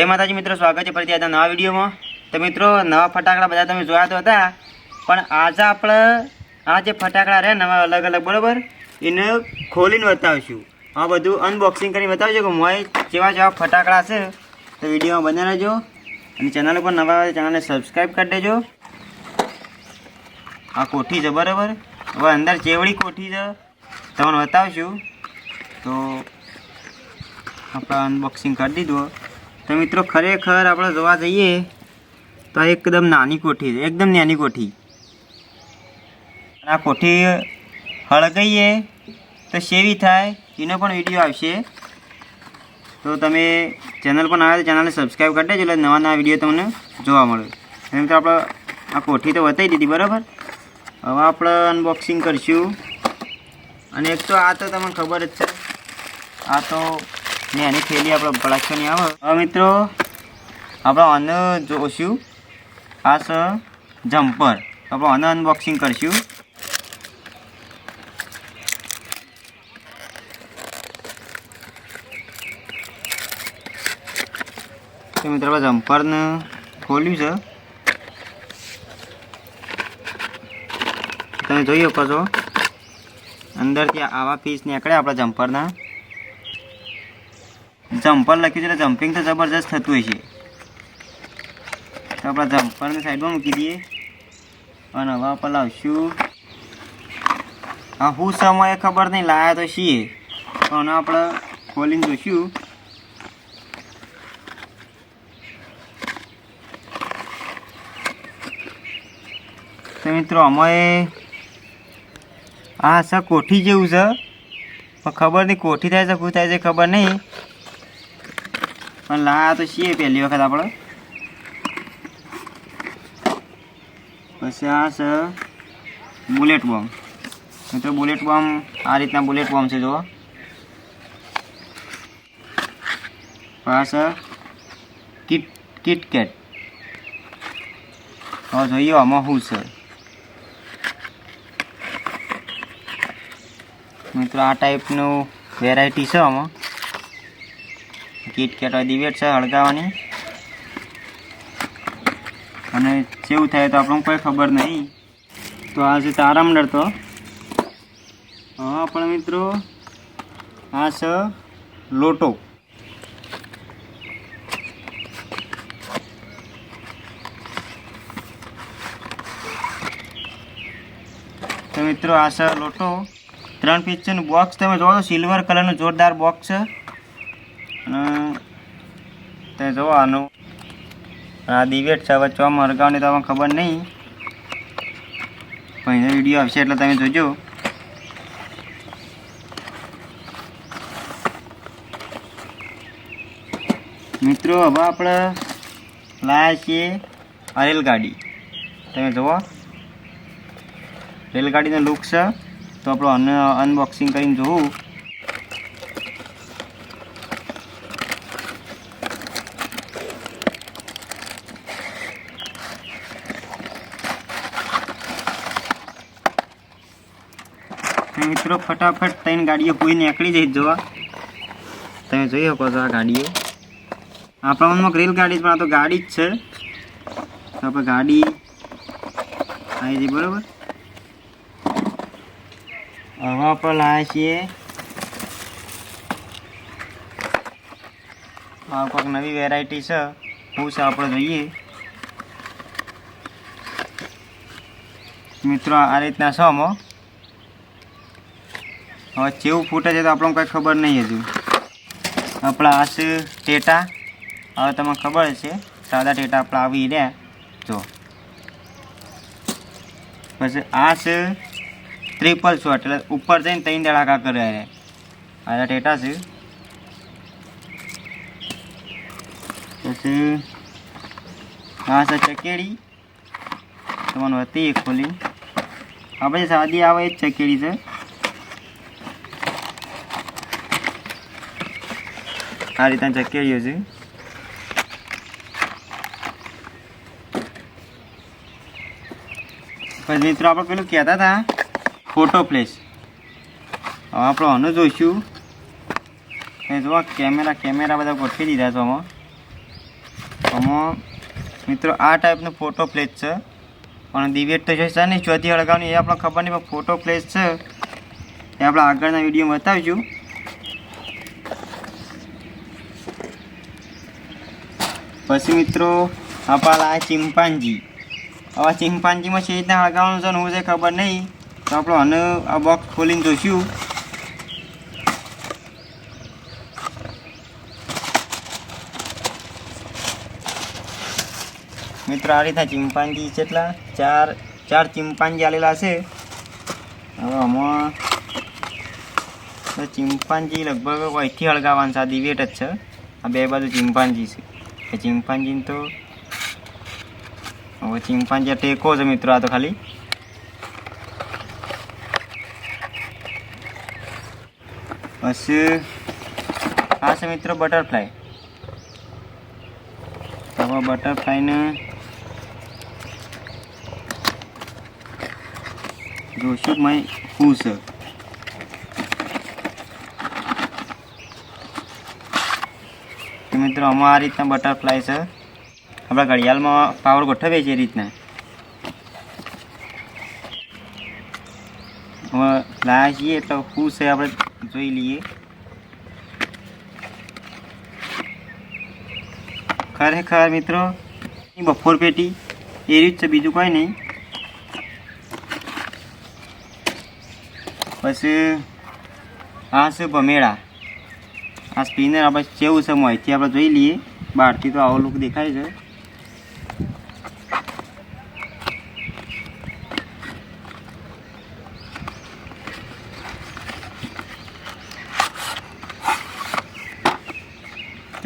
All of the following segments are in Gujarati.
જય માતાજી મિત્રો, સ્વાગત છે ફરીથી આજના નવા વિડીયોમાં. તો મિત્રો, નવા ફટાકડા બધા તમે જોયા તો હતા, પણ આજે આપણે, આ જે ફટાકડા રહ્યા નવા અલગ અલગ, બરાબર? એને ખોલીને બતાવીશું. આ બધું અનબોક્સિંગ કરીને બતાવજો કે મોય જેવા જેવા ફટાકડા છે. તો વિડીયોમાં બને રહેજો. અને ચેનલ ઉપર નવા ચેનલને સબસ્ક્રાઈબ કરી દેજો. આ કોઠી છે, બરાબર? હવે અંદર ચેવડી કોઠી છે, તમને બતાવશું. તો આપણે અનબોક્સિંગ કરી દીધું. તો મિત્રો ખરેખર આપણે જોવા જઈએ તો એકદમ નાની કોઠી છે, એકદમ નાની કોઠી. આ કોઠી હળગાઈએ તો સેવી થાય એનો પણ વીડિયો આવશે. તો તમે ચેનલ પણ આવે તો ચેનલને સબસ્ક્રાઈબ કરી દેજો એટલે નવા નવા વીડિયો તમને જોવા મળે. એમ તો આપણે આ કોઠી તો વતાવી દીધી, બરાબર? હવે આપણે અનબોક્સિંગ કરીશું. અને એક તો આ તો તમને ખબર જ છે, આ તો ને એની થેલી આપણે ભડાકવાની આવે. હવે મિત્રો, આપણે આને જોશું. આ છે જમ્પર. આપણે આને અનબોક્સિંગ કરશું. તો મિત્રો, આપણે જમ્પરને ખોલ્યું છે. તમે જોઈ શકો છો. અંદરથી આવા પીસ નીકળે આપણા જમ્પરના. જમ્પર લખ્યું છે એટલે જમ્પિંગ તો જબરજસ્ત થતું હોય છે. તો આપણા જમ્પરને સાઈડમાં મૂકી દઈએ. અને હવે આપણે લાવશું. હા હું સમયે ખબર નહીં લાયા તો છીએ. પણ આપણે ખોલીને જોઈશું તો મિત્રો, અમે આ છે કોઠી જેવું છે. પણ ખબર નહીં કોઠી થાય છે શું થાય છે, ખબર નહીં. પણ લાયા તો છીએ પહેલી વખત આપણે. પછી આ છે બુલેટ બોમ્બ મિત્રો બુલેટ બોમ્બ આ રીતના બુલેટ બોમ્બ છે, જુઓ. આ છે કિટ કિટકેટ હવે જોઈએ આમાં શું છે. મિત્રો, આ ટાઈપનું વેરાયટી છે આમાં. કિટકેટ દિવેટ છે હળગાવાની. અને કેવું થાય તો આપણને કોઈ ખબર નહીં. તો આ છે તારામંડળ તો. હા, પણ મિત્રો, આ છે લોટો. તો મિત્રો, આ છે લોટો. ત્રણ પીસનું બોક્સ તમે જોવો સિલ્વર કલરનું જોરદાર બોક્સ છે. અને તે જોવાનું. આ દિવેટ છે. હવે ચોમાં મરગાવની તો ખબર નહીં. પણ વીડિયો આવશે એટલે તમે જોજો. મિત્રો, હવે આપણે લાયા છીએ આ રેલગાડી. તમે જુઓ. રેલગાડીનો લુક છે. તો આપણે અનબોક્સિંગ કરીને જોવું તો મિત્રો ફટાફટ ત્રણ ગાડીઓ કોઈ નીકળી જઈ જોવા. તમે જોઈ શકો છો આ ગાડીઓ. આપણા મનમાં રેલ ગાડી પણ આ તો ગાડી જ છે. તો આપણે ગાડી આવી જઈ બરાબર. હવે આપણે લાવ્યા છીએ. આ કોઈક નવી વેરાયટી છે. હું છે, આપણે જોઈએ. મિત્રો, આ રીતના છે આમાં હવે ચેવું ફૂટે છે તો આપણને કંઈ ખબર નહીં હજુ. આપણા આ ટેટા, હવે તમને ખબર છે સાદા ટેટા આપણા આવી રહ્યા. જો. પછી આ છે ટ્રિપલ શોટ એટલે ઉપર જઈને ત્રણ દડાકા કર્યા રે આ ટેટા છે. પછી આ છે ચકેડી. તમારું હતી એક ખોલી આપણે સાદી આવે એ જ ચકેડી છે. આ રીતના ચકેડીઓ છે પછી મિત્રો આપણે પેલું કહેતા હતા ફોટો પ્લેસ હવે આપણે આનું જોઈશું. એ જોવા કેમેરા કેમેરા બધા ગોઠવી દીધા છે આમાં. આમાં મિત્રો આ ટાઈપનો ફોટો પ્લેસ છે. પણ દિવેટ તો છે નહીં. ચોથી હળગાવની એ આપણે ખબર નહીં, પણ ફોટો પ્લેસ છે. એ આપણે આગળના વિડીયોમાં બતાવીશું. પછી મિત્રો, આપણા આ ચિમ્પાન્જી હવે ચિમ્પાન્જીમાં છે રીતના હળગાવવાનું છે હું છે ખબર નહીં. તો આપણે આને આ બોક્સ ખોલીને જોઈશું. મિત્રો, આ રીતના ચિમ્પાન્જી જેટલા ચાર ચાર ચિમ્પાન્જી આવેલા છે. હવે આમાં ચિમ્પાન્જી લગભગ અહીંથી હળગાવવાનું છે, આ દિવેટ જ છે. આ બે બાજુ ચિમ્પાન્જી છે. એ ચિમ્પાન્જીને તો હવે ચિમ્પાન્જી ટેકો છે મિત્રો આ તો ખાલી પછી આ છે મિત્રો બટરફ્લાય હવે બટરફ્લાયને જોશું મેં છે મિત્રો આમાં આ રીતના બટરફ્લાય છે. આપણા ઘડિયાળમાં પાવર ગોઠવીએ છીએ એ રીતના. હવે લાયા છીએ એટલે શું છે આપણે જોઈ લઈએ. ખરેખર મિત્રો બફોર પેટી એ રીત છે, બીજું કંઈ નહીં. પછી આ છે ભમેડા. આ સ્પિનર આપણે કેવું છે માહિતી આપણે જોઈ લઈએ. બહારથી તો આવો લુક દેખાય છે.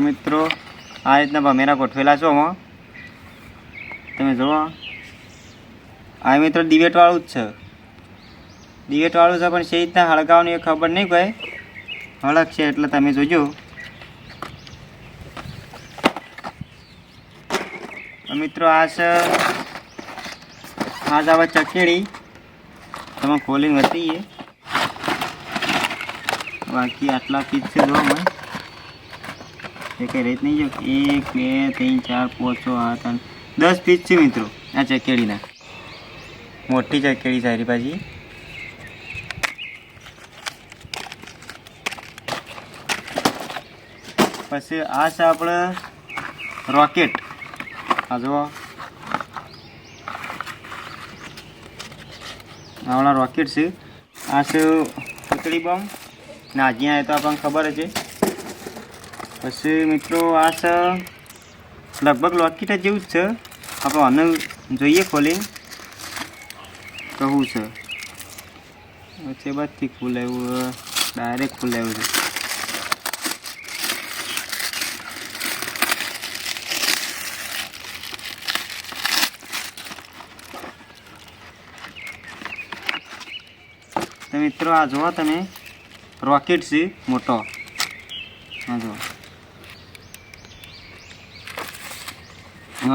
મિત્રો, આ રીતના ભમેરા ગોઠવેલા છો આમાં તમે જુઓ. આ મિત્રો દિવેટવાળું જ છે. દિવેટવાળું છે, પણ છે રીતના હળગાવવાની ખબર નહીં કોઈ. હળક છે એટલે તમે જોજો. મિત્રો આ છે આ જ આવે ચકેડી. તમે ખોલીને એ બાકી આટલા પીસ છે જો મેં એ કઈ રીત નહીં જો એક, બે, ત્રણ, ચાર, પાંચ, છ આઠ, દસ પીસ છે મિત્રો, આ ચકેડીના. મોટી ચકેડી સારી પાછી પછી આ છે આપણે રોકેટ. આ જુઓ. આપણા રોકેટ છે. આ છે પૂતળી બોમ્બ ના જ્યાં એ તો આપણને ખબર છે. પછી મિત્રો આ છે લગભગ રોકેટ જેવું જ છે. આપણે આને જોઈએ ખોલીને. કહું છે? વચ્ચે બધી ખુલાવ્યું ડાયરેક્ટ ખુલાવ્યું છે. તો મિત્રો, આ જુઓ તમે. રોકેટ છે, મોટો. આ જુઓ.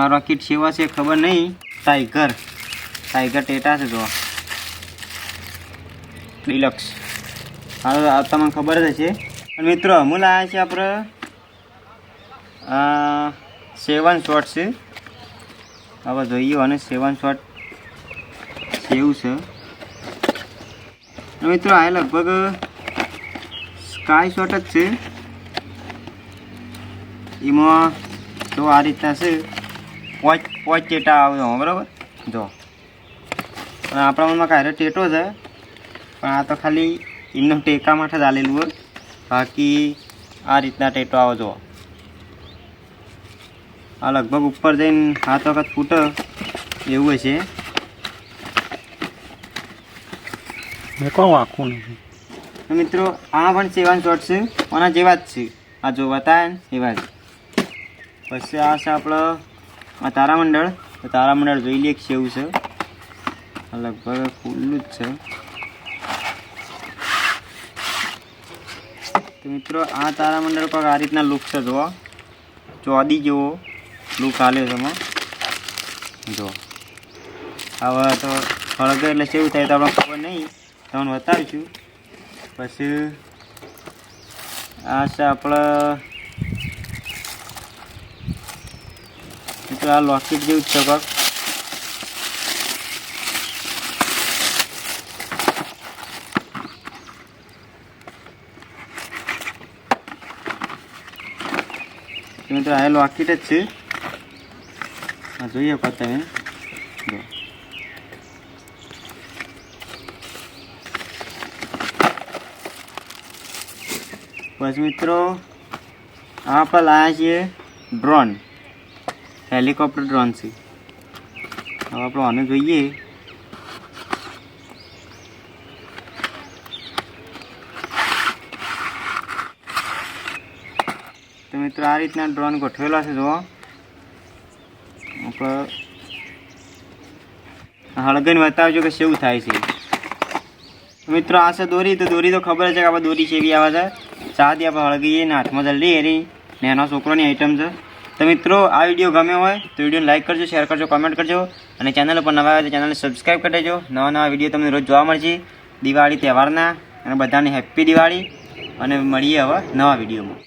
આ રોકેટ સેવા છે, ખબર નહીં. ટાઈગર ટાઈગર ટેટા છે, જુઓ. ડિલક્સ હા તમને ખબર જ હશે. મિત્રો, અમૂલ આવ્યા છે આપણે સેવન શોટ છે. હવે જોઈએ અને સેવન શોટ સેવ છે. મિત્રો, આ લગભગ સ્કાય શોટ જ છે. એમાં તો આ રીતના છે, પોચ પોચ ચેટા આવે છે બરાબર? જો. પણ આપણા મનમાં કાંઈ ટેટો છે પણ આ તો ખાલી એમનો ટેકા માટે જ આલેલું હોય. બાકી આ રીતના ટેટો આવો જો આ લગભગ ઉપર જઈને હાથ વખત ફૂટે એવું હશે મેં કોણ વાંકું નથી મિત્રો, આ પણ સેવન શોટ છે, આના જેવા જ છે. આ જો ને, એવા જ. પછી આ છે આપણો, આ તારામંડળ. તો તારામંડળ જોઈ લઈએ કેવું છે. લગભગ ખુલ્લું જ છે. તો મિત્રો, આ તારામંડળ પર આ રીતના લુક છે, જુઓ. ચોદી જેવો લુક હાલે છે એમાં. જો હવે તો હળગે એટલે કેવું થાય તો આપણે ખબર નહીં. તમને બતાવીશું. પછી આ છે આપણે મિત્રો આ લોકેટ જેવું છે તો મિત્રો આ લોકેટ જ છે. જોઈએ શકો તમે જો. બસ મિત્રો, આ આપણે લાવ્યા છીએ ડ્રોન હેલિકોપ્ટર ડ્રોન છે. હવે આપણે આને જોઈએ. તો મિત્રો, આ રીતના ડ્રોન ગોઠવેલા છે, જુઓ. આપણે હળગઈને બતાવજો કે શું થાય છે. મિત્રો, આ છે દોરી. તો દોરી તો ખબર છે કે આપણે દોરી છે એવી આવે. છે સાદી આપણે હળગીએ ને હાથમાં જલ્દી એરી. ને એના છોકરોની આઈટમ છે તો મિત્રો, આ વીડિયો ગમ્યો હોય તો વિડીયોને લાઈક કરજો શેર કરજો કમેન્ટ કરજો. અને ચેનલ પર નવા આવે તો ચેનલને સબસ્ક્રાઈબ કરી દેજો. નવા નવા વીડિયો તમને રોજ જોવા મળશે. દિવાળી તહેવારના. અને બધાને હેપ્પી દિવાળી. અને મળીએ હવે નવા વિડીયોમાં.